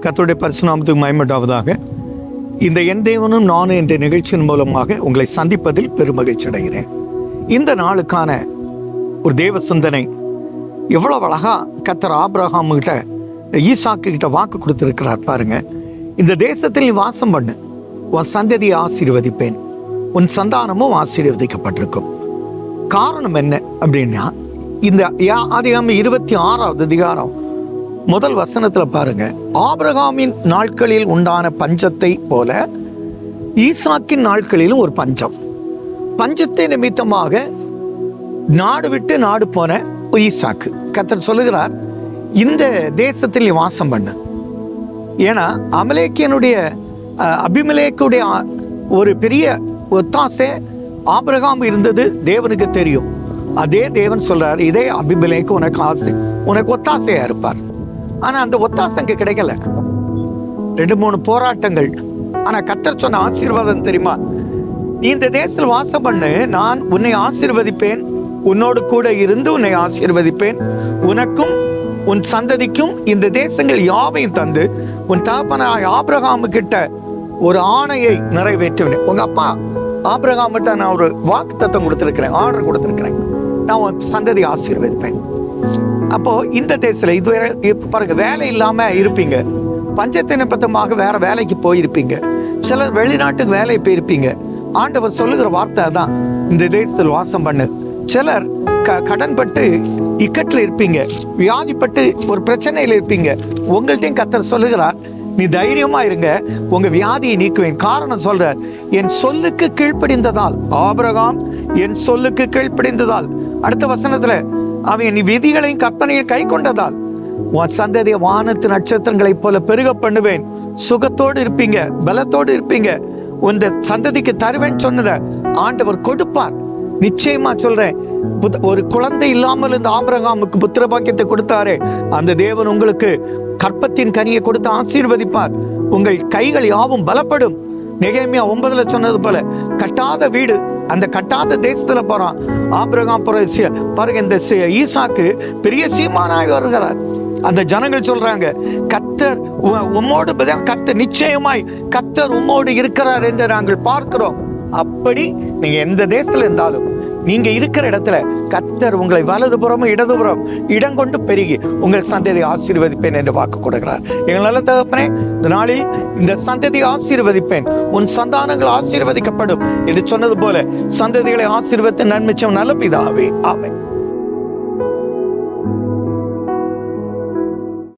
கத்தோடைய பரிசுநாமத்துக்கு மயமட்டாவதாக இந்த என் தேவனும் நானும் என்ற நிகழ்ச்சியின் மூலமாக உங்களை சந்திப்பதில் பெருமகிழ்ச்சி அடைகிறேன். இந்த நாளுக்கான ஒரு தேவ சிந்தனை எவ்வளவு அழகா கத்தர் ஆப்ரஹாமுகிட்ட ஈசாக்கு கிட்ட வாக்கு கொடுத்திருக்கிறார் பாருங்க. இந்த தேசத்தில் நீ வாசம் பண்ணு. உன் சந்ததியை ஆசீர்வதிப்பேன். உன் சந்தானமும் ஆசீர்வதிக்கப்பட்டிருக்கும். காரணம் என்ன அப்படின்னா இந்த யா- ஆதியாகமம் இருபத்தி ஆறாவது அதிகாரம் முதல் வசனத்துல பாருங்க. ஆபிரகாமின் நாட்களில் உண்டான பஞ்சத்தை போல ஈசாக்கின் நாட்களிலும் ஒரு பஞ்சம். பஞ்சத்தை நிமித்தமாக நாடு விட்டு நாடு போன ஈசாக்கு. கத்தர் சொல்லுகிறார் இந்த தேசத்தில் நீ வாசம் பண்ணு. ஏன்னா அமலேக்கியனுடைய அபிமலேக்குடைய ஒரு பெரிய ஒத்தாசை ஆபிரகாம் இருந்தது தேவனுக்கு தெரியும். அதே தேவன் சொல்றார் இதே அபிமலேக்கு உனக்கு ஆசை உனக்கு ஒத்தாசையா இருப்பார். ஆனா அந்த ஒத்தாசங்க கிடைக்கல. ரெண்டு மூணு போராட்டங்கள். ஆனா கத்தர் சொன்ன ஆசீர்வாதம் தெரியுமா? நீ இந்த தேசத்தில் வாசம் பண்ணு. நான் உன்னை ஆசீர்வதிப்பேன். உன்னோடு கூட இருந்து உன்னை ஆசீர்வதிப்பேன். உனக்கும் உன் சந்ததிக்கும் இந்த தேசங்கள் யாவையும் தந்து உன் தகப்பனாய் ஆபிரகாமு கிட்ட ஒரு ஆணையை நிறைவேற்றுவேன். உங்க அப்பா ஆபிரகாம் கிட்ட நான் ஒரு வாக்கு தத்துவம் கொடுத்திருக்கிறேன் ஆர்டர் கொடுத்திருக்கிறேன். நான் உன் சந்ததி ஆசீர்வதிப்பேன். அப்போ இந்த தேசத்துல இதுவரை இப்ப பாருங்க வேலை இல்லாம இருப்பீங்க. பஞ்சத்தை நிமித்தமாக வேற வேலைக்கு போயிருப்பீங்க. சிலர் வெளிநாட்டுக்கு வேலைக்கு போயிருப்பீங்க. ஆண்டவர் சொல்லுகிற வார்த்தை தான் இந்த தேசத்தில் வாசம் பண்ணு. சிலர் க கடன்பட்டு இக்கட்டில் இருப்பீங்க. வியாதிப்பட்டு ஒரு பிரச்சனையில் இருப்பீங்க. உங்கள்ட்டையும் கத்தர் சொல்லுகிறார் நீ தைரியமா இருங்க. உங்க வியாதியை நீக்குவேன். காரணம் சொல்ற என் சொல்லுக்கு கீழ்ப்படிந்ததால். ஆபரகாம் என் சொல்லுக்கு கீழ்ப்படிந்ததால். அடுத்த வசனத்துல அவன் நீ விதிகளையும் கற்பனையும் கை கொண்டதால் உன் சந்ததிய வானத்து நட்சத்திரங்களைப் போல பெருக பண்ணுவேன். சுகத்தோடு இருப்பீங்க பலத்தோடு இருப்பீங்க. உந்த சந்ததிக்கு தருவேன் சொன்னத ஆண்டவர் கொடுப்பார். நிச்சயமா சொல்றேன். ஒரு குழந்தை இல்லாமல் இந்த ஆபரகாமுக்கு புத்திர பாக்கியத்தை கொடுத்தாரு அந்த தேவன் உங்களுக்கு கற்பத்தின் கனியை கொடுத்து ஆசீர்வதிப்பார். உங்கள் கைகள் யாவும் பலப்படும். நிகழ்மையா ஒன்பதுல சொன்னது போல கட்டாத வீடு அந்த கட்டாத தேசத்துல போறான். ஆபிரகாம் பாருங்க இந்த ஈசாக்கு பெரிய சீமானாக வருகிறார். அந்த ஜனங்கள் சொல்றாங்க கத்தர் உ- உம்மோடு பத- கத்தர் நிச்சயமாய் கத்தர் உம்மோடு இருக்கிறார் என்று நாங்கள் பார்க்கிறோம். அப்படி நீங்க எந்த தேசத்துல இருந்தாலும் நீங்க இருக்கிற இடத்துல கத்தர் உங்களை வலதுபுறமும் இடதுபுறம் இடம் கொண்டு பெருகி உங்கள் சந்ததியை ஆசீர்வதிப்பேன் என்று வாக்கு கொடுக்கிறார். எங்கள் நல்ல தகப்பனே இந்த நாளில் இந்த சந்ததியை ஆசீர்வதிப்பேன். உன் சந்தானங்கள் ஆசீர்வதிக்கப்படும் என்று சொன்னது போல சந்ததிகளை ஆசீர்வதித்து நன்மிச்சம் நல்ல பிதாவே. ஆமை